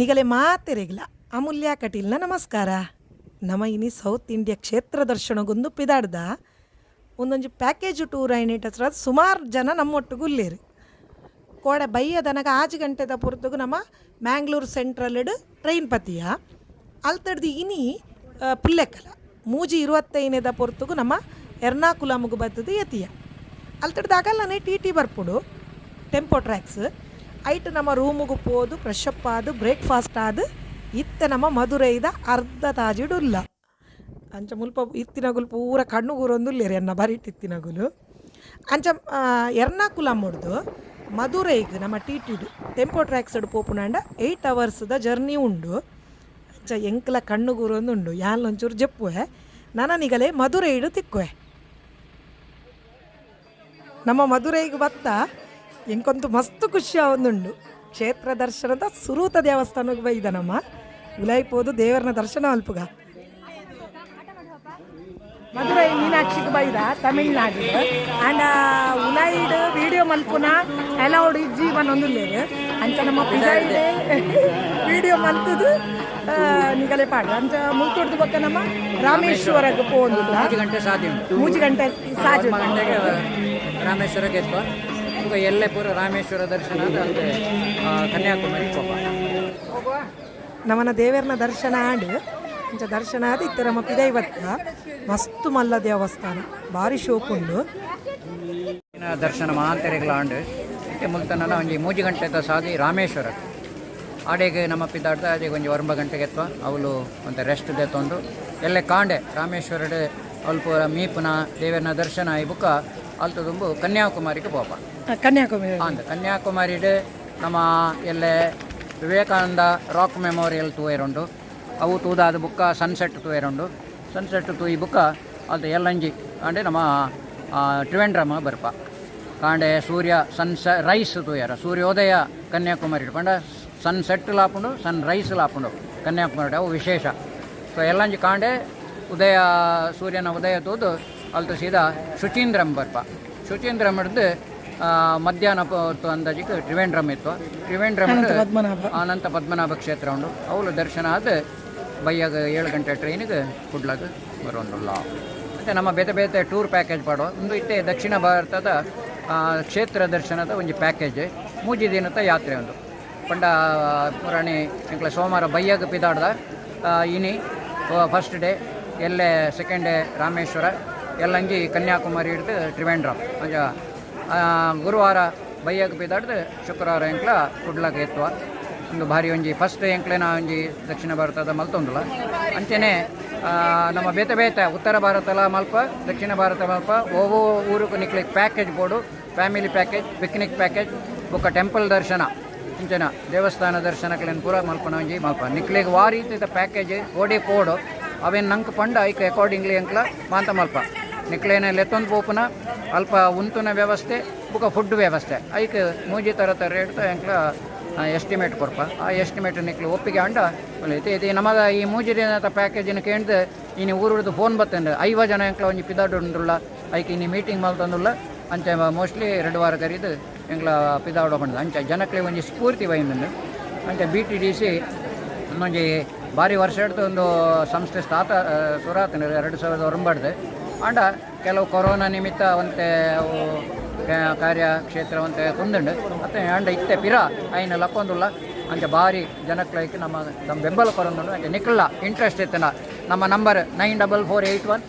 ನಿಗಲೆ ಮಾತೆರೆಗ್ಲ. ಅಮೂಲ್ಯ ಕಟೀಲ್ನ ನಮಸ್ಕಾರ. ನಮ ಇನಿ ಸೌತ್ ಇಂಡಿಯಾ ಕ್ಷೇತ್ರ ದರ್ಶನಗೊಂದು ಪಿದಾಡ್ದ. ಒಂದೊಂದು ಪ್ಯಾಕೇಜ್ ಟೂರ್ ಐನೈಟ್ ಹತ್ರ ಸುಮಾರು ಜನ ನಮ್ಮೊಟ್ಟಿಗೆ ಉಲ್ಲೇರು. ಕೋಡೆ ಬೈಯದನಗ ಆಜು ಗಂಟೆದ ಪೊರ್ತುಗು ನಮ್ಮ ಮ್ಯಾಂಗ್ಳೂರು ಇಡು ಟ್ರೈನ್ ಪತಿಯ. ಅಲ್ತಡ್ದು ಇನಿ ಪಿಲ್ಲೆಕ್ಕಲ ಮೂಜಿ ಇರುವತ್ತೈನೇದ ಪೊರ್ತುಗು ನಮ್ಮ ಎರ್ನಾಕುಲಮ್ಗೆ ಬತ್ತದು ಯತಿಯ ಅಲ್ತಡ್ದು ಆಗಲ್ಲನೆ ಟಿ ಟಿ ಬರ್ಪುಡು. Tempo Trax. ಐಟ್ ನಮ್ಮ ರೂಮಿಗೆ ಫ್ರೆಶ್ ಅಪ್ ಆದು ಬ್ರೇಕ್ಫಾಸ್ಟ್ ಆದು, ಇತ್ತೆ ನಮ್ಮ ಮಧುರೈದ ಅರ್ಧ ತಾಜಿಡುಲ್ಲ ಅಂಚ ಮುಲ್ಪ ಇತ್ತಿನಗುಲು ಪೂರ ಕಣ್ಣು ಕಣ್ಣುಗೂರೊಂದುಲ್ಲೇರಿ ಅನ್ನ ಬರಿಟ್ ಇತ್ತಿನಗುಲು ಅಂಚ ಎರ್ನಾಕುಲಂ ಮುಡ್ದು, ಮಧುರೈಗ್ ನಮ್ಮ ಟಿ ಟಿಡು ಟೆಂಪೋ ಟ್ರ್ಯಾಕ್ಸ್ ಪೋಪುನಾಂಡ ಏಯ್ಟ್ ಅವರ್ಸ್ದ ಜರ್ನಿ ಉಂಡು. ಅಂಚ ಎಂಕ್ಲ ಕಣ್ಣುಗೂರೊಂದು ಉಂಡು, ಯಾಲ್ ಒಂಚೂರು ಜಪ್ಪುವೆ, ನನನಿಗಲೇ ಮಧುರೈಡು ತಿಕ್ಕುವೆ. ನಮ್ಮ ಮಧುರೈಗೆ ಬತ್ತ ಎಂಕೊಂದು ಮಸ್ತ್ ಖುಷಿ ಆವೊಂದುಂಡು ಕ್ಷೇತ್ರ ದರ್ಶನದ ಸುರೂತ ದೇವಸ್ಥಾನಕ್ಕೆ ಬೈದ ನಮ್ಮ ಉಲೈಪೋದು ದೇವರನ ದರ್ಶನ ಅಲ್ಪಗ. ಮಧುರೈ ಮೀನಾಕ್ಷಿಗೆ ಬೈದ ತಮಿಳ್ನಾಡು. ಅಂಡ್ ಉಲೈಡ್ ವಿಡಿಯೋ ಮಲ್ಪುನ ಅಲೌಡ್ ಜೀವನ ಒಂದು ಅಂಚ ನಮ್ಮ ಪಿಜೈಡ್ ವಿಡಿಯೋ ಮಲ್ತದು ನಿಗಲೆ ಪಾಡ. ಅಂಚ ಮುಲ್ತೊಡ್ದು ಬಕ್ಕ ನಮ್ಮ ರಾಮೇಶ್ವರಕ್ಕೆ ಪೋಂದು ಒಂದು ಗಂಟೆ ಸಾಧ್ಯ ಮೂಜಿ ಗಂಟೆ ಗಂಟೆಗೆ ರಾಮೇಶ್ವರಕ್ಕೆ ಎತ್ತುವ ಎಲ್ಲೇ ಪೂರ ರಾಮೇಶ್ವರ ದರ್ಶನ ಅಂತ ಕನ್ಯಾಕುಮಾರಿ ಕೋಪ. ನಮನ ದೇವರನ ದರ್ಶನ ಆಡಿ ಇಂಚ ದರ್ಶನ ಆದ ಇತ್ತರ ನಮ್ಮ ಪಿದೈವತ್ತ ಮಸ್ತು ಮಲ್ಲ ದೇವಸ್ಥಾನ ಭಾರಿ ಶೋಕುಂಡು ದರ್ಶನ ಮಾಂತರಿಗಳ ಆಂಡು ಇತ್ತೆ ಮುಲ್ತನ ಒಂಜಿ ಮೂಜಿ ಗಂಟೆದ ಸಾದಿ ರಾಮೇಶ್ವರ. ಆಡೆಗೆ ನಮ್ಮ ಪಿದಾಡ್ದ ಅದೇ ಒಂಜಿ ಒಂಬ ಗಂಟೆಗೆ ಎತ್ವ ಅವಳು ಒಂದು ರೆಸ್ಟ್ ದೆತ್ತೊಂದು ಎಲ್ಲೇ ಕಾಂಡೆ ರಾಮೇಶ್ವರಡ್ ಅಲ್ಪ ಮೀಪುನ ದೇವರನ ದರ್ಶನ ಈ ಬುಕ್ಕ ತುಂಬ ಕನ್ಯಾಕುಮಾರಿಗೆ ಪೋಪ. ಕನ್ಯಾಕುಮಾರಿ. ಅಂದ ಕನ್ಯಾಕುಮಾರಿಡ್ ನಮ್ಮ ಎಲ್ಲ ವಿವೇಕಾನಂದ ರಾಕ್ ಮೆಮೋರಿಯಲ್ ತೂಯರುಂಡು ಅವು ತೂದಾದ ಬುಕ್ಕ ಸನ್ಸೆಟ್ ತೂಯರುಂಡು ಸನ್ಸೆಟ್ ತೂಯಿ ಬುಕ್ಕ ಅದು ಎಲ್ಲಂಜಿ ಅಂದರೆ ನಮ್ಮ ಟ್ರಿವೆಂಡ್ರಮ ಬರ್ಪ. ಕಾಂಡೆ ಸೂರ್ಯ ಸನ್ಸ ರೈಸ್ ತೂಯರ ಸೂರ್ಯೋದಯ ಕನ್ಯಾಕುಮಾರಿ ಪಂಡ ಸನ್ಸೆಟ್ ಲಾಪುಂಡು ಸನ್ ರೈಸ್ ಲಾಪುಂಡು ಕನ್ಯಾಕುಮಾರಿ ಅವು ವಿಶೇಷ. ಸೊ ಎಲ್ಲಂಜಿ ಕಾಂಡೆ ಉದಯ ಸೂರ್ಯನ ಉದಯ ತೂದು ಅಲ್ತು ಸೀದಾ ಶುಚೀಂದ್ರಂ ಬರ್ಪ. ಶುಚೀಂದ್ರಂ ಹಿಡ್ದು ಮಧ್ಯಾಹ್ನ ಹೊತ್ತು ಅಂದಾಜಿಗೆ ತ್ರಿವೇಂದ್ರಂ ಇತ್ತು. ತ್ರಿವೇಂದ್ರಂ ಅನಂತ ಪದ್ಮನಾಭ. ಕ್ಷೇತ್ರ ಉಂಡು ಅವಳು ದರ್ಶನ ಆದ ಬೈಯಾಗ ಏಳು ಗಂಟೆ ಟ್ರೈನಿಗೆ ಕುಡ್ಲಾಗ ಬರೋಂದುಲ್ಲ. ಮತ್ತು ನಮ್ಮ ಬೇತೆ ಬೇತೆ ಟೂರ್ ಪ್ಯಾಕೇಜ್ ಮಾಡುವ ಒಂದು ಇತ್ತೆ ದಕ್ಷಿಣ ಭಾರತದ ಕ್ಷೇತ್ರ ದರ್ಶನದ ಒಂದು ಪ್ಯಾಕೇಜ್ ಮೂಜಿ ದಿನದ ಯಾತ್ರೆ ಒಂದು ಪಂಡ ಪುರಾಣಿ ಎಂಕ್ಲ ಸೋಮವಾರ ಬೈಯಾಗ ಪಿದಾಡ್ದ ಇನಿ ಫಸ್ಟ್ ಡೇ ಎಲ್ಲೇ ಸೆಕೆಂಡ್ ಡೇ ರಾಮೇಶ್ವರ ಎಲ್ಲಂಜಿ ಕನ್ಯಾಕುಮಾರಿ ಹಿಡ್ದು ತ್ರಿವೇಂದ್ರಂ. ಅಂಜ ಗುರುವಾರ ಬೈಯಾಗ ಪಿದಾಡ್ದು ಶುಕ್ರವಾರ ಎಂಕ್ಲ ಕುಡ್ಲಾಗ ಎತ್ತುವ. ಒಂದು ಭಾರಿ ಒಂಜಿ, ಫಸ್ಟ್ ಎಂಕ್ಲೆನ ಒಂಜಿ ದಕ್ಷಿಣ ಭಾರತದ ಮಲ್ತೊಂದುಲ ಅಂಚೆನೆ ನಮ್ಮ ಬೇತೆ ಬೇತೆ ಉತ್ತರ ಭಾರತಲ ಮಲ್ಪ, ದಕ್ಷಿಣ ಭಾರತ ಮಲ್ಪ, ಓವು ಊರಿಗೂ ನಿಕ್ಲಿಕ್ಕೆ ಪ್ಯಾಕೇಜ್ ಬೋಡು, ಫ್ಯಾಮಿಲಿ ಪ್ಯಾಕೇಜ್, ಪಿಕ್ನಿಕ್ ಪ್ಯಾಕೇಜ್, ಬೊಕ್ಕ ಟೆಂಪಲ್ ದರ್ಶನ. ಇಂಚನ ದೇವಸ್ಥಾನ ದರ್ಶನಕ್ಲೆನ್ ಪೂರ ಮಲ್ಪನ ಒಂಜಿ ಮಲ್ಪ. ನಿಕ್ಲಿಗೆ ವಾ ರೀತಿದ ಪ್ಯಾಕೇಜ್, ಓಡಿ ಕೋಡು ಅವೇನು ನಂಗೆ ಪಂಡ ಐಕ ಅಕಾರ್ಡಿಂಗ್ಲಿ ಎಂಕ್ಲ ಮಾಂತ ಮಲ್ಪ. ನಿಕ್ಲೇನ ಲೆತ್ತೊಂದು ಪೋಪುನ ಅಲ್ಪ ಉಂತುನ ವ್ಯವಸ್ಥೆ, ಬುಕ ಫುಡ್ ವ್ಯವಸ್ಥೆ. ಐಕ್ ಮೂಜಿ ಥರ ರೇಟ್ ಎಂಕ್ಲ ಎಸ್ಟಿಮೇಟ್ ಕೊರ್ಪ ಆ ಎಸ್ಟಿಮೇಟ್ ನಿಕ್ಲು ಒಪ್ಪಿಗೆ ಅಂಡ ಒಳ್ಳೆದು ಇದು ನಮಗ ಈ ಮೂಜಿ ದಿನದ ಪ್ಯಾಕೇಜಿನ ಕೇಳ್ದು ಇನ್ನು ಊರುಡ್ದು ಫೋನ್ ಬತ್ತಂದ್ರೆ ಐವ ಜನ ಎಂಕ್ಲ ಒಂಜಿ ಪಿದಾಡು ಉಂಡುಲ್ಲ, ಐಕ್ ಇನ್ನು ಮೀಟಿಂಗ್ ಮಲ್ತಂದುಲ್ಲ ಅಂಚೆ ಮೋಸ್ಟ್ಲಿ ಎರಡು ವಾರ ಕರೀದು ಎಂಕ್ಲ ಪಿದಾಡು ಬಂದ ಅಂಚ ಜನಕ್ಕೆ ಒಂಜಿ ಸ್ಫೂರ್ತಿ ವೈಂದು ಅಂಚೆ ಬಿ ಟಿ ಡಿ ಸಿ ಒಂಜಿ ಭಾರಿ ವರ್ಷ ಹಿಡ್ದು ಒಂದು ಸಂಸ್ಥೆ ಸ್ಟಾತ ಸುರಾತನ ಎರಡು ಸಾವಿರದ ಒಂಬಡ್ದು ಆಂಡ ಕೆಲವು ಕೊರೋನಾ ನಿಮಿತ್ತ ಒಂತೆ ಅವು ಕಾರ್ಯಕ್ಷೇತ್ರ ಕಾರ್ಯ ಕ್ಷೇತ್ರ ಒಂತೆ ಕುಂದುಂಡು. ಮತ್ತು ಆಂಡ ಇತ್ತೆ ಪಿರ, ಐನ ಲಕ್ಕೊಂದುಲ್ಲ ಅಂಚೆ ಭಾರಿ ಜನಕ್ಕೆ ನಮ್ಮ ನಮ್ಮ ಬೆಂಬಲ ಕೊರೊಂದುಂಡು. ಅಂಚೆ ನಿಕ್ಲ ಇಂಟ್ರೆಸ್ಟ್ ಇತ್ತನ. ನಮ್ಮ number nine double four eight one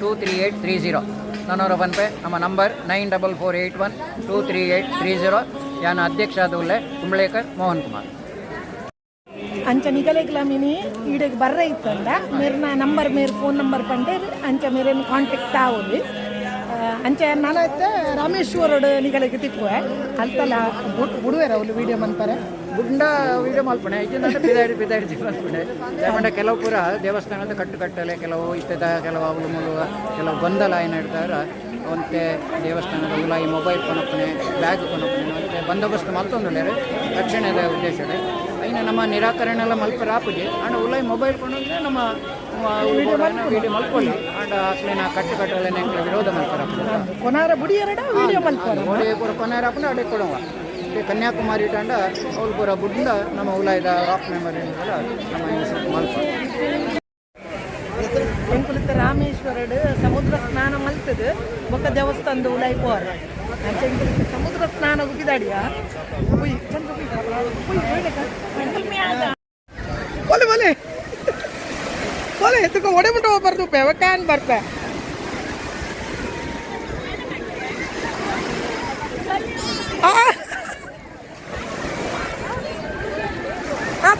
two three eight three zero. ನಾನೂರ ಪನ್ಪೆ ನಮ್ಮ number nine double four eight one two three eight three zero. ಯಾನ ಅಧ್ಯಕ್ಷ ಆದ ಉಲ್ಲೆ ಕುಂಬ್ಳೇಕರ್ ಮೋಹನ್ ಕುಮಾರ್. ಅಂಚ ನಿಗಲೆಗ್ಲ ಮಿನಿ ಬರ್ರೆ ಬರ್ರ ಇತ್ತಂದ. ಮೇರ್ನ ನಂಬರ್ ಮೇರ್ ಫೋನ್ ನಂಬರ್ ಪಂಡೆ ಅಂಚ ಮೇರೇನು ಕಾಂಟ್ಯಾಕ್ಟ್ ಆಗೋದು ಅಂಚೆ ನಾನು ಐತೆ ರಾಮೇಶ್ವರಡು ನಿಗಲೆಗೆ ತಿಕ್ಕುವೆ ಅಲ್ತಲ್ಲ ಬುಡುವೆರ ಅವ್ಲು ವಿಡಿಯೋ ಮಾಡ್ತಾರೆ ಗುಂಡ ವಿಡಿಯೋ ಮಲ್ಪಣೆ ಬಿದ್ದಾಡಿ ಬಿದಾಡಿ ಬಿದಾಡಿ ಕೆಲವು ಪೂರ ದೇವಸ್ಥಾನದ ಕಟ್ಟು ಕಟ್ಟಲೆ ಕೆಲವು ಇತ್ತದ, ಕೆಲವು ಅವಳು ಮುಳುವ ಕೆಲವು ಗೊಂದಲ ಏನು ಹೇಳ್ತಾರ ಅವಂತೆ ದೇವಸ್ಥಾನದ ಈ ಮೊಬೈಲ್ ಕೊನಪ್ಪನೆ ಬ್ಯಾಗ್ ಕೊನಪ್ಪನೆ ಮತ್ತು ಬಂದೋಬಸ್ತ್ ಮಲ್ತೊಂದುಂಡೆ ರಕ್ಷಣೆದ ಉದ್ದೇಶ ನಮ್ಮ ನಿರಾಕರಣೆ ಎಲ್ಲ ಮಲ್ಪರ ಆಪುಜಿ ಆಂಡ ಉಲಾಯಿ ಮೊಬೈಲ್ ಕೊಂಡಂದ್ರೆ ನಮ್ಮ ವಿಡಿಯೋ ಮಲ್ಕೊಳ್ಳಿ ಆಂಡ ಅಕ್ಲಿನ ಕಟ್ಟು ಕಟ್ಟಲೆ ವಿರೋಧ ಮಲ್ಪರ ಕೊನಾರ ಬುಡಿ ಎರಡ ವಿಡಿಯೋ ಮಲ್ಪರೆ ಓಡಿ ಪೂರ ಕೊನೆ ಹಾಕೊಂಡು ಅಡೆ ಕೊಡುವ. ಕನ್ಯಾಕುಮಾರಿ ತಂಡ ಅವ್ರು ಪೂರ ಬುಡ್ಡ ನಮ್ಮ ಉಲಾಯ್ದ ರಾಕ್ ಮೆಮರಿ ನಮ್ಮ ಮಲ್ಪ ಎಂಕುಲಿತ ರಾಮೇಶ್ವರಡ್ ಸಮುದ್ರ ಸ್ನಾನ ಮಲ್ತದ. ಬೊಕ್ಕ ದೇವಸ್ಥಾನದ ಉಲಾಯಿ ಪೋರ. ಅಂಚ ಎಂಕುಲಿತ ಸಮುದ್ರ ಸ್ನಾನ ಉಗಿದಾಡಿಯ ಉಯ್ ಚಂದ್ರ ಉಯ್ ಉಯ್ ಬೇಡಕ ಎಂಕುಲ್ ಮ್ಯಾದ ಒಲೆ ಒಲೆ ಒಲೆ ಎತ್ತುಕ ಒಡೆ ಮುಟ್ಟ ಬರ್ದು ಪೆ ಕ್ಯಾನ್ ಬರ್ಪೆ ಆ ಆ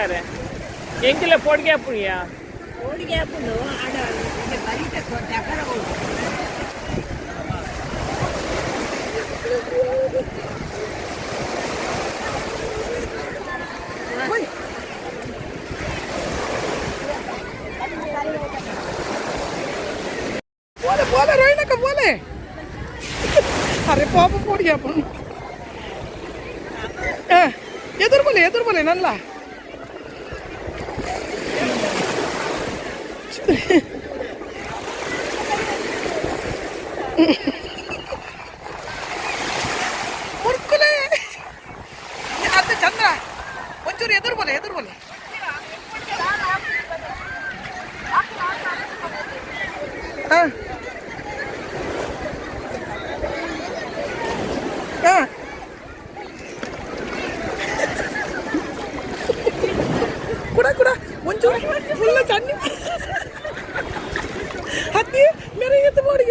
ಮಣ್ಣೆ ಉತ್ತಾರೆ ಎಂಕಿಲ ಪೊಡ್ಗೆ ಪುಯ್ಯ Boleh, boleh, Raina ke boleh. Hari apa pun dia pun. Eh, edur boleh, Yeah.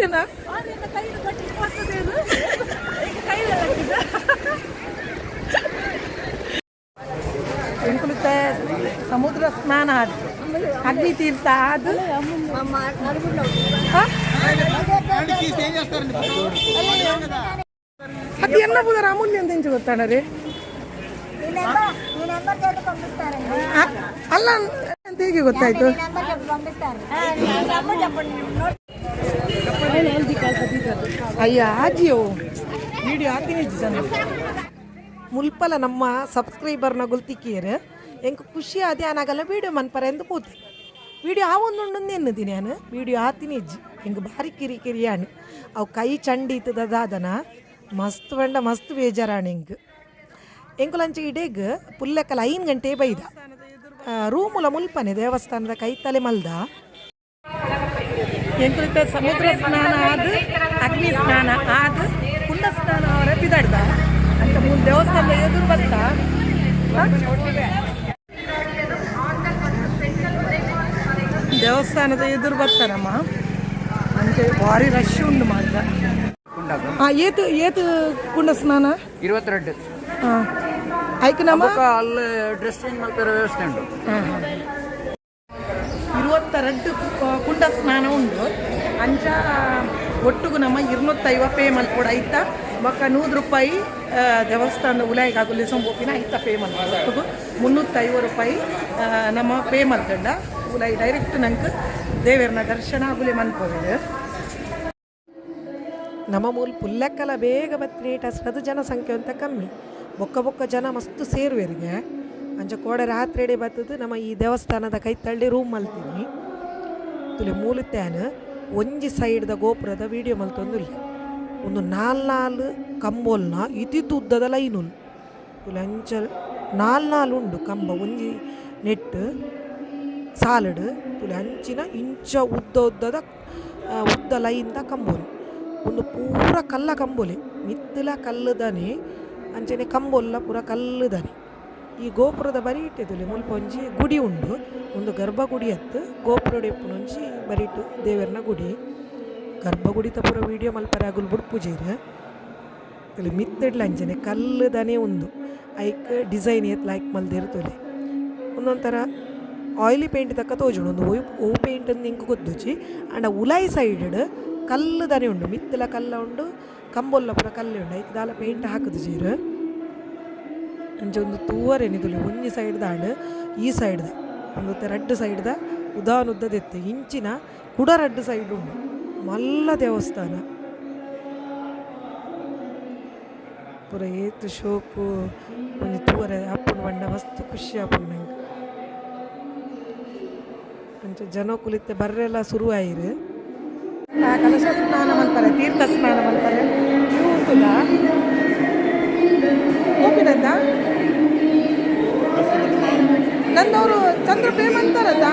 ಎತ್ತು ಮಾಡಿಗೆನಾ ಎಂಕುಲಿತ ಸಮುದ್ರ ಸ್ನಾನ ಅದು ಅಗ್ನಿ ತೀರ್ಥ ಅದು ಹಾ? అది ఎన్న పోదారు అమూల్యం తెంచి వస్తాడు రే ఈ నెంబర్ ఈ నెంబర్ చేత పంపిస్తారండి అల్ల తీగి ಗೊತ್ತಾಯ್ತು ಅಯ್ಯ ಆಜಿಯೋ ವಿಡಿಯೋ ಹಾಕ್ತೀನಿ ಜನ. ಮುಲ್ಪಲ ನಮ್ಮ ಸಬ್ಸ್ಕ್ರೈಬರ್ನ ಗುಲ್ತಿಕ್ಕಿಯರ್ ಎಂಕ್ ಖುಷಿ ಅದೇ ಆನಾಗಲ್ಲ ವಿಡಿಯೋ ಮನ್ಪರ ಎಂದು ಕೂತಿ. ವಿಡಿಯೋ ಆ ಒಂದೊಂದು ಎನ್ನದಿ ನಾನು? ವಿಡಿಯೋ ಹಾತೀನಿ ಇಜ್ಜಿ. ಹಿಂಗೆ ಭಾರಿ ಕಿರಿ ಕಿರಿ ಆಣ್. ಅವು ಕೈ ಚಂಡಿ ದಾದನ ಮಸ್ತ್ ಬಂಡ ಮಸ್ತ್ ಬೇಜಾರಾಣಿ ಹಿಂಗೆ. ಎಂಕುಲಂಚ ಇಡೇಗ್ ಪುಲ್ಲಕ್ಕಲ್ಲ ಐನ್ ಗಂಟೆ ಬೈದ. ರೂಮುಲ ಮುಲ್ಪನೆ ದೇವಸ್ಥಾನದ ಕೈತಲೆ ಮಲ್ದ. ಎಂಕುಲ್ತ ಸಮುದ್ರ ಸ್ನಾನ ಆದ ಅಗ್ನಿ ಸ್ನಾನ ಆದ ಪುಣ್ಯ ಸ್ನಾನ ಅವರ ಬಿದಾಡ್ದ. ಅಂತ ಮುಂದೆ ದೇವಸ್ಥಾನ ಎದುರು ಬರ್ತಾ. ದೇವಸ್ಥಾನದ ಎದುರು ಬರ್ತಾರಮ್ಮ అంటే భారీ రష్ ఉంది మాకు ಏತು ಕುಂಡ ಸ್ನಾನ? స్నాన ಹಾ ಆಯ್ಕೆ ನಮ್ಮ ಅಲ್ಲಿ ಡ್ರೆಸ್ ಚೇಂಜ್ ಮಾಡ್ತಾರೆ ವ್ಯವಸ್ಥೆ ಉಂಟು. ಇರುವತ್ತೆರಡು ಕುಂಡ ಸ್ನಾನ ಉಂಡು. ಅಂಚ ಒಟ್ಟುಗು ನಮ್ಮ ಇರ್ನೂತ್ತೈವ ಪೇ ಮಲ್ಪೊಡು ಐತ. ಬೊಕ್ಕ ನೂರು ರೂಪಾಯಿ ದೇವಸ್ಥಾನ ದೇವಸ್ಥಾನದ ಉಲಾಯಿಗೆ ಆಗುಲಿ ಸಂಬೋಪಿನ ಐತ ಪೇ ಮಲ್ಪೊಡು ಒಟ್ಟುಗು ಮುನ್ನೂತ್ತೈವ ರೂಪಾಯಿ ನಮ್ಮ ಪೇ ಮಲ್ತಂಡ ಉಲಾಯಿ ಡೈರೆಕ್ಟ್ ನಂಗೆ ದೇವರನ್ನ ದರ್ಶನ ಆಗುಲಿ ಮನ್ಪೊಡು ನಮ್ಮ ಮೂಲ ಪುಲ್ಲಕ್ಕಲ ಬೇಗ ಬತ್ನೇಟ ಸದ ಜನಸಂಖ್ಯೆ ಅಂತ ಕಮ್ಮಿ. ಬೊಕ್ಕ ಬೊಕ್ಕ ಜನ ಮಸ್ತ್ ಸೇರುವೆರಿಗೆ. ಅಂಚ ಕೋಡೆ ರಾತ್ರಿ ಬತ್ತದು ನಮ್ಮ ಈ ದೇವಸ್ಥಾನದ ಕೈ ತಳ್ಳಿ ರೂಮ್ ಮಲ್ತೀನಿ. ತುಲೆ ಮೂಲತ್ಯಾನ ಒಂಜಿ ಸೈಡ್ದ ಗೋಪುರದ ವಿಡಿಯೋ ಮಲ್ತೊಂದುಲ್ಲೆ ಒಂದು ನಾಲ್ ನಾಲ್ ಕಂಬೋಲ್ನ ಇತಿತ್ತು ಉದ್ದದ ಲೈನುಲ್. ತುಲೆ ಅಂಚ ನಾಲ್ ನಾಲ್ ಉಂಡು ಕಂಬ, ಒಂಜಿ ನೆಟ್ ಸಾಲಡ್. ತುಲೆ ಅಂಚಿನ ಇಂಚ ಉದ್ದ ಉದ್ದದ ಉದ್ದ ಲೈನ್ದ ಕಂಬೋಲಿ. ಒಂದು ಪೂರ ಕಲ್ಲ ಕಂಬೋಲಿ, ಮಿತ್ತಲ ಕಲ್ಲುದನೆ, ಅಂಚನೆ ಕಂಬೋಲ್ಲ ಪೂರ ಕಲ್ಲುದನೆ. ಈ ಗೋಪುರದ ಬರಿ ಇಟ್ಟಿದ್ದುಲೆ ಮುಲ್ಪ ಒಂಜಿ ಗುಡಿ ಉಂಡು ಒಂದು ಗರ್ಭಗುಡಿ ಅತ್ತು. ಗೋಪುರ ಒಂಜಿ ಬರಿಟು ದೇವರನ ಗುಡಿ. ಗರ್ಭಗುಡಿ ಪೂರ ವಿಡಿಯೋ ಮಲ್ಪರೆ ಆಗುಲ್ ಬುಡ್ಪುಜೇರ್ ತುಲೆ ಮಿತ್ತಡ್ಲ ಅಂಜನೆ, ಕಲ್ಲು ದನೆ ಒಂದು ಐಕ್ ಡಿಸೈನ್ ಏತ್ ಲೈಕ್ ಮಲ್ದಿರ್ತುಲೆ ಒಂದೊಂಥರ ಆಯಿಲಿ ಪೇಂಟ್ ತಕ್ಕ ತೋಜುಂಡು. ಒಂದು ಓಯ್ ಓ ಪೇಂಟ್ ನಿಂಕು ಗೊತ್ತುಜಿ. ಅಂಡ ಉಲಾಯಿ ಸೈಡ್ ಕಲ್ಲು ದನೆ ಉಂಡು. ಮಿತ್ತಲ ಕಲ್ಲ ಉಂಡು. ಕಂಬೊಲ್ಲ ಪೂರ ಕಲ್ಲೆ ಉಂಡು. ಐಕ್ ದಾಲ ಪೇಂಟ್ ಹಾಕುದು ಜೀರು. ಅಂಚ ಒಂದು ತೂವರೆ ನಿದುಲಿ ಒಂಜಿ ಸೈಡ್ ಆಂಡ್ ಈ ಸೈಡ್ದ ಒಂದು ರಡ್ಡು ಸೈಡ್ದ ಉದಾನ್ ದೆತ್ತೆ ಇಂಚಿನ ಕುಡ ರಡ್ಡು ಸೈಡ್ ಉಂಡು ಮಲ್ಲ ದೇವಸ್ಥಾನ. ಪೂರ ಏತು ಶೋಕು. ಒಂದು ತೂವರೆ ಅಪ್ಪನ ಬಣ್ಣ, ಮಸ್ತ್ ಖುಷಿ ಆಪುಂಡು ನಂಗೆ. ಅಂಚ ಜನ ಕುಲಿತೆ ಬರ್ರೆಲ್ಲ ಶುರುವಾಯಿರು ಕಲಶ ಸ್ನಾನ ಮಲ್ಪರೆ, ತೀರ್ಥ ಸ್ನಾನ ಯೂತುಲ ಹೋಗಿನಂದ ನಂದವರು ಚಂದ್ರ ಪ್ರೇಮ ಅಂತಾರದ?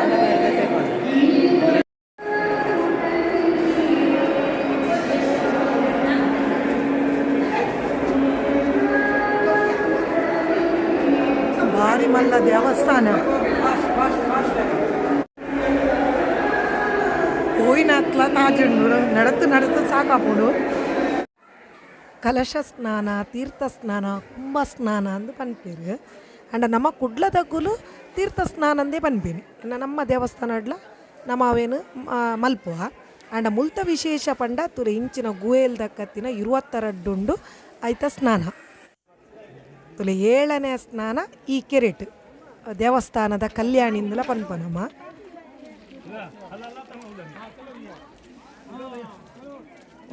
ಭಾರಿ ಮಲ್ಲ ದೇವಸ್ಥಾನ. ಹೋಯಿನತ್ಲ ತಾಜ್ ನಡತು ನಡತು ಸಾಕಾಪುಡು ಕಲಶ ಸ್ನಾನ, ತೀರ್ಥ ಸ್ನಾನ, ಕುಂಭ ಸ್ನಾನ ಅಂದು ಪನ್ಪೇರು ಅಂಡ ನಮ್ಮ ಕುಡ್ಲ ತಗ್ಗುಲು ತೀರ್ಥ ಸ್ನಾನ ಅಂದೇ ಪನ್ಪೇನು ಇನ್ನು ನಮ್ಮ ದೇವಸ್ಥಾನಡ್ಲ ನಮ್ಮ ಅವೇನು ಮಲ್ಪುವ. ಅಂಡ ಮುಲ್ತ ವಿಶೇಷ ಪಂಡ ತುರ ಇಂಚಿನ ಗುಹೆಲ್ ದಕ್ಕತ್ತಿನ ಇರುವತ್ತರಡ್ಡುಂಡು ಆಯ್ತ ಸ್ನಾನ. ತುಲ ಏಳನೇ ಸ್ನಾನ ಈ ಕೆರೆಟ್, ದೇವಸ್ಥಾನದ ಕಲ್ಯಾಣಿಂದಲ ಪನ್ಪನಮ್ಮ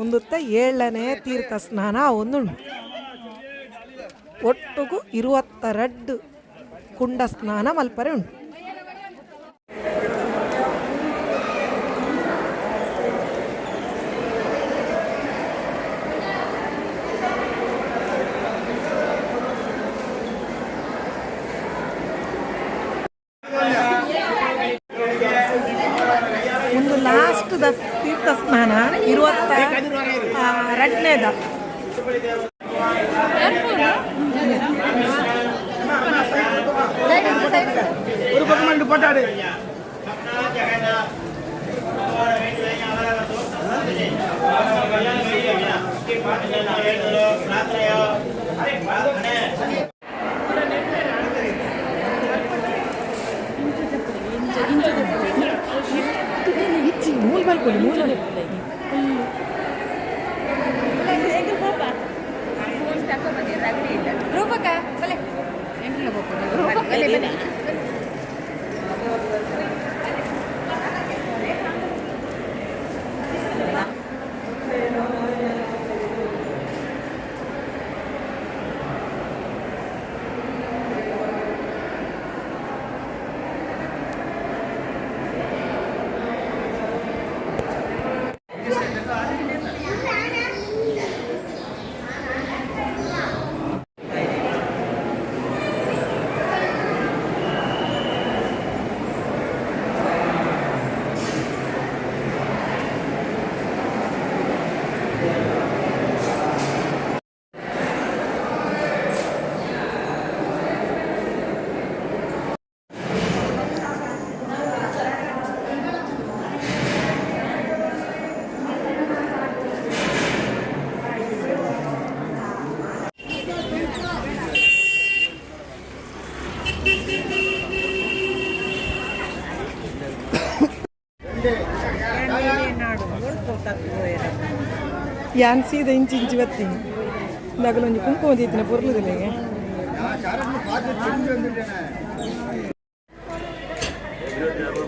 ಒಂದುತ್ತ ಏಳನೇ ತೀರ್ಥ ಸ್ನಾನ ಒಂದುಂಡು ಒಟ್ಟಿಗೂ ಇರುವತ್ತರಡ್ಡು ಕುಂಡ ಸ್ನಾನ ಮಲ್ಪರೆ ಉಂಟು. పాఠశాల ಯಾನ್ ಸೀದಾ ಇಂಚಿ ಇಂಚಿ ಬತ್ತೀನಿ ನಗಲೊಂಜಿ ಕುಂಕುಮ ದೀತಿನ ಪೊರ್ಲುದಿಲ್ಲೆಗೆ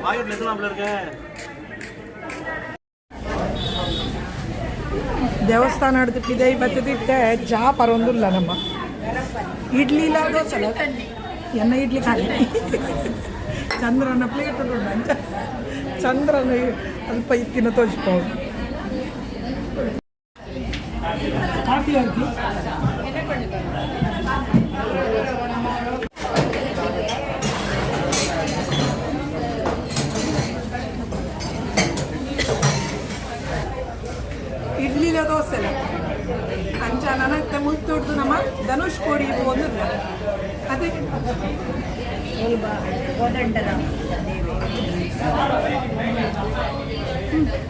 பாக்கெட்ல எத்தனை மாப்பிள்ள இருக்கு ದೇವಸ್ಥಾನ ಹಿಡಿದು ಪಿದೈ ಬತ್ತದಿಟ್ಟೆ ಜಾ ಪರೊಂದಿಲ್ಲ ನಮ್ಮ ಇಡ್ಲಿ ಇಲ್ಲ ದೋಸೆ ಎನ್ನ ಇಡ್ಲಿ ಖಾಲಿ ಚಂದ್ರನ ಪ್ಲೇಟ್ ಉಂಟು ಚಂದ್ರನ ಅಲ್ಪ ಇತ್ತಿನ ತೋರಿಸ್ಬೋದು ಕಾಫಿ ಹಾಕಿ ಇಡ್ಲಿಲ ದೋಸೆಲ ಅಂಚ ನನತ್ತೆ ಮುತ್ತೊಡ್ದು ನಮ್ಮ ಧನುಷ್ ಕೋಡಿ ಒಂದು ಅದೇ. ಹ್ಞೂ.